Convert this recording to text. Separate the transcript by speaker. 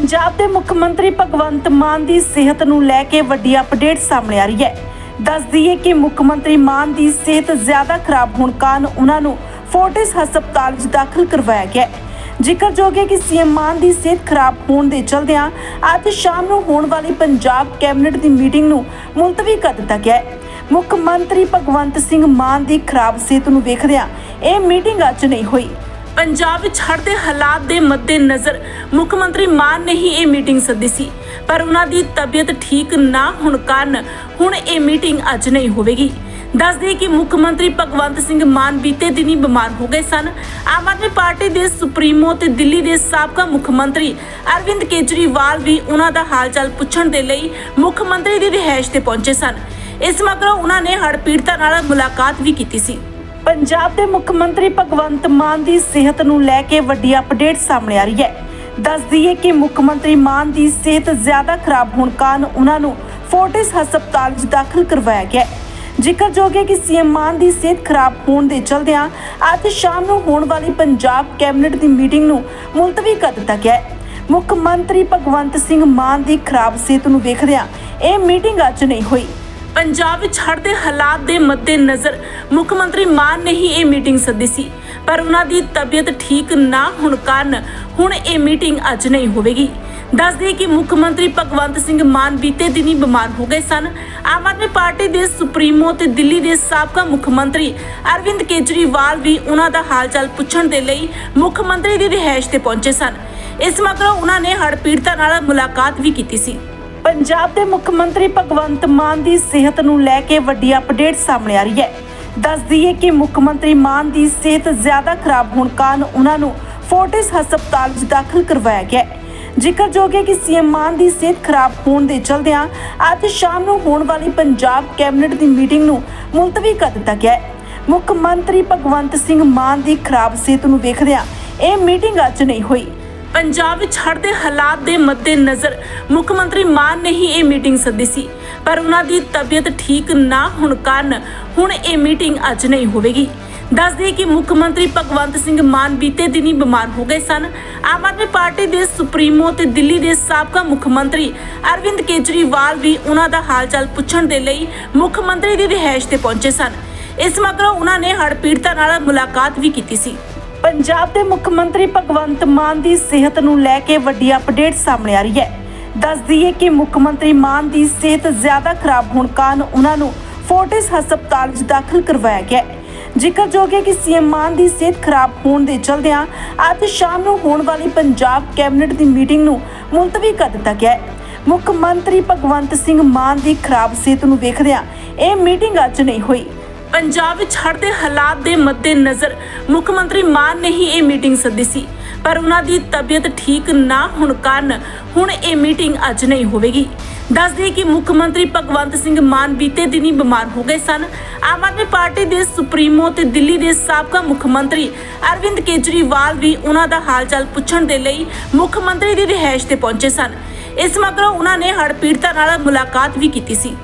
Speaker 1: ਪੰਜਾਬ ਦੇ ਮੁੱਖ ਮੰਤਰੀ ਭਗਵੰਤ ਮਾਨ ਦੀ ਸਿਹਤ ਨੂੰ ਲੈ ਕੇ ਵੱਡੀ ਅਪਡੇਟ ਸਾਹਮਣੇ ਆ ਰਹੀ ਹੈ। ਦੱਸ ਦਈਏ ਕਿ ਮੁੱਖ ਮੰਤਰੀ ਮਾਨ ਦੀ ਸਿਹਤ ਜ਼ਿਆਦਾ ਖਰਾਬ ਹੋਣ ਕਾਰਨ ਉਹਨਾਂ ਨੂੰ ਫੋਰਟਿਸ ਹਸਪਤਾਲ 'ਚ ਦਾਖਲ ਕਰਵਾਇਆ ਗਿਆ ਹੈ। ਜ਼ਿਕਰਯੋਗ ਹੈ ਕਿ ਸੀਐਮ ਮਾਨ ਦੀ ਸਿਹਤ ਖਰਾਬ ਹੋਣ ਦੇ ਚਲਦਿਆਂ ਅੱਜ ਸ਼ਾਮ ਨੂੰ ਹੋਣ ਵਾਲੀ ਪੰਜਾਬ ਕੈਬਨਿਟ ਦੀ ਮੀਟਿੰਗ ਨੂੰ ਮੁਲਤਵੀ ਕਰ ਦਿੱਤਾ ਗਿਆ ਹੈ। ਮੁੱਖ ਮੰਤਰੀ ਭਗਵੰਤ ਸਿੰਘ ਮਾਨ ਦੀ ਖਰਾਬ ਸਿਹਤ ਨੂੰ ਵੇਖਦਿਆਂ ਇਹ ਮੀਟਿੰਗ ਅੱਜ ਨਹੀਂ ਹੋਈ। ਪੰਜਾਬ ਵਿੱਚ ਹੜ੍ਹ ਦੇ ਹਾਲਾਤ ਦੇ ਮੱਦੇਨਜ਼ਰ ਮੁੱਖ ਮੰਤਰੀ ਮਾਨ ਨੇ ਹੀ ਇਹ ਮੀਟਿੰਗ ਸੱਦੀ ਸੀ, ਪਰ ਉਹਨਾਂ ਦੀ ਤਬੀਅਤ ਠੀਕ ਨਾ ਹੋਣ ਕਾਰਨ ਹੁਣ ਇਹ ਮੀਟਿੰਗ ਅੱਜ ਨਹੀਂ ਹੋਵੇਗੀ। ਦੱਸ ਦਈਏ ਕਿ ਮੁੱਖ ਮੰਤਰੀ ਭਗਵੰਤ ਸਿੰਘ ਮਾਨ ਬੀਤੇ ਦਿਨੀ ਬਿਮਾਰ ਹੋ ਗਏ ਸਨ। ਆਮ ਆਦਮੀ ਪਾਰਟੀ ਦੇ ਸੁਪਰੀਮੋ ਤੇ ਦਿੱਲੀ ਦੇ ਸਾਬਕਾ ਮੁੱਖ ਮੰਤਰੀ ਅਰਵਿੰਦ ਕੇਜਰੀਵਾਲ ਵੀ ਉਹਨਾਂ ਦਾ ਹਾਲਚਾਲ ਪੁੱਛਣ ਦੇ ਲਈ ਮੁੱਖ ਮੰਤਰੀ ਦੀ ਰਿਹਾਇਸ਼ ਤੇ ਪਹੁੰਚੇ ਸਨ। ਇਸ ਮਗਰੋਂ ਉਹਨਾਂ ਨੇ ਹੜ੍ਹ ਪੀੜਤਾਂ ਨਾਲ ਮੁਲਾਕਾਤ ਵੀ ਕੀਤੀ ਸੀ। ਪੰਜਾਬ ਦੇ ਮੁੱਖ ਮੰਤਰੀ ਭਗਵੰਤ ਮਾਨ ਦੀ ਸਿਹਤ ਨੂੰ ਲੈ ਕੇ ਵੱਡੀ ਅਪਡੇਟ ਸਾਹਮਣੇ ਆ ਰਹੀ ਹੈ। ਦੱਸ ਦਈਏ ਕਿ ਮੁੱਖ ਮੰਤਰੀ ਮਾਨ ਦੀ ਸਿਹਤ ਜ਼ਿਆਦਾ ਖਰਾਬ ਹੋਣ ਕਾਰਨ ਉਹਨਾਂ ਨੂੰ ਫੋਰਟਿਸ ਹਸਪਤਾਲ 'ਚ ਦਾਖਲ ਕਰਵਾਇਆ ਗਿਆ ਹੈ। ਜ਼ਿਕਰਯੋਗ ਹੈ ਕਿ ਸੀਐਮ ਮਾਨ ਦੀ ਸਿਹਤ ਖਰਾਬ ਹੋਣ ਦੇ ਚਲਦਿਆਂ ਅੱਜ ਸ਼ਾਮ ਨੂੰ ਹੋਣ ਵਾਲੀ ਪੰਜਾਬ ਕੈਬਨਿਟ ਦੀ ਮੀਟਿੰਗ ਨੂੰ ਮੁਲਤਵੀ ਕਰ ਦਿੱਤਾ ਗਿਆ ਹੈ। ਮੁੱਖ ਮੰਤਰੀ ਭਗਵੰਤ ਸਿੰਘ ਮਾਨ ਦੀ ਖਰਾਬ ਸਿਹਤ ਨੂੰ ਵੇਖਦਿਆਂ ਇਹ ਮੀਟਿੰਗ ਅੱਜ ਨਹੀਂ ਹੋਈ। ਪੰਜਾਬ ਵਿੱਚ ਹੜ੍ਹ ਦੇ ਹਾਲਾਤ ਦੇ ਮੱਦੇਨਜ਼ਰ ਮੁੱਖ ਮੰਤਰੀ ਮਾਨ ਨੇ ਹੀ ਇਹ ਮੀਟਿੰਗ ਸੱਦੀ ਸੀ, ਪਰ ਉਹਨਾਂ ਦੀ ਤਬੀਅਤ ਠੀਕ ਨਾ ਹੋਣ ਕਾਰਨ ਹੁਣ ਇਹ ਮੀਟਿੰਗ ਅੱਜ ਨਹੀਂ ਹੋਵੇਗੀ। ਦੱਸ ਦਈਏ ਕਿ ਮੁੱਖ ਮੰਤਰੀ ਭਗਵੰਤ ਸਿੰਘ ਮਾਨ ਬੀਤੇ ਦਿਨੀ ਬਿਮਾਰ ਹੋ ਗਏ ਸਨ। ਆਮ ਆਦਮੀ ਪਾਰਟੀ ਦੇ ਸੁਪਰੀਮੋ ਤੇ ਦਿੱਲੀ ਦੇ ਸਾਬਕਾ ਮੁੱਖ ਮੰਤਰੀ ਅਰਵਿੰਦ ਕੇਜਰੀਵਾਲ ਵੀ ਉਹਨਾਂ ਦਾ ਹਾਲਚਾਲ ਪੁੱਛਣ ਦੇ ਲਈ ਮੁੱਖ ਮੰਤਰੀ ਦੀ ਰਿਹਾਇਸ਼ ਤੇ ਪਹੁੰਚੇ ਸਨ। ਇਸ ਮਗਰੋਂ ਉਹਨਾਂ ਨੇ ਹੜ੍ਹ ਪੀੜਤਾਂ ਨਾਲ ਮੁਲਾਕਾਤ ਵੀ ਕੀਤੀ ਸੀ। ਪੰਜਾਬ ਦੇ ਮੁੱਖ ਮੰਤਰੀ ਭਗਵੰਤ ਮਾਨ ਦੀ ਸਿਹਤ ਨੂੰ ਲੈ ਕੇ ਵੱਡੀ ਅਪਡੇਟ ਸਾਹਮਣੇ ਆ ਰਹੀ ਹੈ। ਦੱਸ ਦਈਏ ਕਿ ਮੁੱਖ ਮੰਤਰੀ ਮਾਨ ਦੀ ਸਿਹਤ ਜ਼ਿਆਦਾ ਖਰਾਬ ਹੋਣ ਕਾਰਨ ਉਹਨਾਂ ਨੂੰ ਫੋਰਟਿਸ ਹਸਪਤਾਲ ਵਿੱਚ ਦਾਖਲ ਕਰਵਾਇਆ ਗਿਆ ਹੈ। ਜ਼ਿਕਰਯੋਗ ਹੈ ਕਿ ਸੀਐਮ ਮਾਨ ਦੀ ਸਿਹਤ ਖਰਾਬ ਹੋਣ ਦੇ ਚਲਦਿਆਂ ਅੱਜ ਸ਼ਾਮ ਨੂੰ ਹੋਣ ਵਾਲੀ ਪੰਜਾਬ ਕੈਬਨਿਟ ਦੀ ਮੀਟਿੰਗ ਨੂੰ ਮੁਲਤਵੀ ਕਰ ਦਿੱਤਾ ਗਿਆ ਹੈ। ਮੁੱਖ ਮੰਤਰੀ ਭਗਵੰਤ ਸਿੰਘ ਮਾਨ ਦੀ ਖਰਾਬ ਸਿਹਤ ਨੂੰ ਵੇਖਦਿਆਂ ਇਹ ਮੀਟਿੰਗ ਅੱਜ ਨਹੀਂ ਹੋਈ। ਪੰਜਾਬ ਵਿੱਚ ਹੜ੍ਹ ਦੇ ਹਾਲਾਤ ਦੇ ਮੱਦੇਨਜ਼ਰ ਮੁੱਖ ਮੰਤਰੀ ਮਾਨ ਨੇ ਹੀ ਇਹ ਮੀਟਿੰਗ ਸੱਦੀ ਸੀ। ਪਰ ਉਹਨਾਂ ਦੀ ਤਬੀਅਤ ਠੀਕ ਨਾ ਹੋਣ ਕਾਰਨ ਹੁਣ ਇਹ ਮੀਟਿੰਗ ਅੱਜ ਨਹੀਂ ਹੋਵੇਗੀ। ਦੱਸ ਦਈਏ ਕਿ ਮੁੱਖ ਮੰਤਰੀ ਭਗਵੰਤ ਸਿੰਘ ਮਾਨ ਬੀਤੇ ਦਿਨੀ ਬਿਮਾਰ ਹੋ ਗਏ ਸਨ। ਆਮ ਆਦਮੀ ਪਾਰਟੀ ਦੇ ਸੁਪਰੀਮੋ ਤੇ ਦਿੱਲੀ ਦੇ ਸਾਬਕਾ ਮੁੱਖ ਮੰਤਰੀ ਅਰਵਿੰਦ ਕੇਜਰੀਵਾਲ ਵੀ ਉਹਨਾਂ ਦਾ ਹਾਲਚਾਲ ਪੁੱਛਣ ਦੇ ਲਈ ਮੁੱਖ ਮੰਤਰੀ ਦੀ ਰਿਹਾਇਸ਼ ਤੇ ਪਹੁੰਚੇ ਸਨ। ਇਸ ਮਗਰੋਂ ਉਹਨਾਂ ਨੇ ਹੜ੍ਹ ਪੀੜਤਾਂ ਨਾਲ ਮੁਲਾਕਾਤ ਵੀ ਕੀਤੀ ਸੀ। ਪੰਜਾਬ ਦੇ ਮੁੱਖ ਮੰਤਰੀ ਭਗਵੰਤ ਮਾਨ ਦੀ ਸਿਹਤ ਨੂੰ ਲੈ ਕੇ ਵੱਡੀ ਅਪਡੇਟ ਸਾਹਮਣੇ ਆ ਰਹੀ ਹੈ। ਦੱਸ ਦਈਏ ਕਿ ਮੁੱਖ ਮੰਤਰੀ ਮਾਨ ਦੀ ਸਿਹਤ ਜ਼ਿਆਦਾ ਖਰਾਬ ਹੋਣ ਕਾਰਨ ਉਹਨਾਂ ਨੂੰ ਫੋਰਟਿਸ ਹਸਪਤਾਲ 'ਚ ਦਾਖਲ ਕਰਵਾਇਆ ਗਿਆ ਹੈ। ਜ਼ਿਕਰਯੋਗ ਹੈ ਕਿ ਸੀਐਮ ਮਾਨ ਦੀ ਸਿਹਤ ਖਰਾਬ ਹੋਣ ਦੇ ਚਲਦਿਆਂ ਅੱਜ ਸ਼ਾਮ ਨੂੰ ਹੋਣ ਵਾਲੀ ਪੰਜਾਬ ਕੈਬਨਿਟ ਦੀ ਮੀਟਿੰਗ ਨੂੰ ਮੁਲਤਵੀ ਕਰ ਦਿੱਤਾ ਗਿਆ ਹੈ। ਮੁੱਖ ਮੰਤਰੀ ਭਗਵੰਤ ਸਿੰਘ ਮਾਨ ਦੀ ਖਰਾਬ ਸਿਹਤ ਨੂੰ ਵੇਖਦਿਆਂ ਇਹ ਮੀਟਿੰਗ ਅੱਜ ਨਹੀਂ ਹੋਈ। ਪੰਜਾਬ ਵਿੱਚ ਹੜ੍ਹ ਦੇ ਹਾਲਾਤ ਦੇ ਮੱਦੇਨਜ਼ਰ ਮੁੱਖ ਮੰਤਰੀ ਮਾਨ ਨੇ ਹੀ ਇਹ ਮੀਟਿੰਗ ਸੱਦੀ ਸੀ, ਪਰ ਉਹਨਾਂ ਦੀ ਤਬੀਅਤ ਠੀਕ ਨਾ ਹੋਣ ਕਾਰਨ ਹੁਣ ਇਹ ਮੀਟਿੰਗ ਅੱਜ ਨਹੀਂ ਹੋਵੇਗੀ। ਦੱਸ ਦਈਏ ਕਿ ਮੁੱਖ ਮੰਤਰੀ ਭਗਵੰਤ ਸਿੰਘ ਮਾਨ ਬੀਤੇ ਦਿਨੀ ਬਿਮਾਰ ਹੋ ਗਏ ਸਨ। ਆਮ ਆਦਮੀ ਪਾਰਟੀ ਦੇ ਸੁਪਰੀਮੋ ਤੇ ਦਿੱਲੀ ਦੇ ਸਾਬਕਾ ਮੁੱਖ ਮੰਤਰੀ ਅਰਵਿੰਦ ਕੇਜਰੀਵਾਲ ਵੀ ਉਹਨਾਂ ਦਾ ਹਾਲਚਾਲ ਪੁੱਛਣ ਦੇ ਲਈ ਮੁੱਖ ਮੰਤਰੀ ਦੀ ਰਿਹਾਇਸ਼ ਤੇ ਪਹੁੰਚੇ ਸਨ। ਇਸ ਮਗਰੋਂ ਉਹਨਾਂ ਨੇ ਹੜ੍ਹ ਪੀੜਤਾਂ ਨਾਲ ਮੁਲਾਕਾਤ ਵੀ ਕੀਤੀ ਸੀ।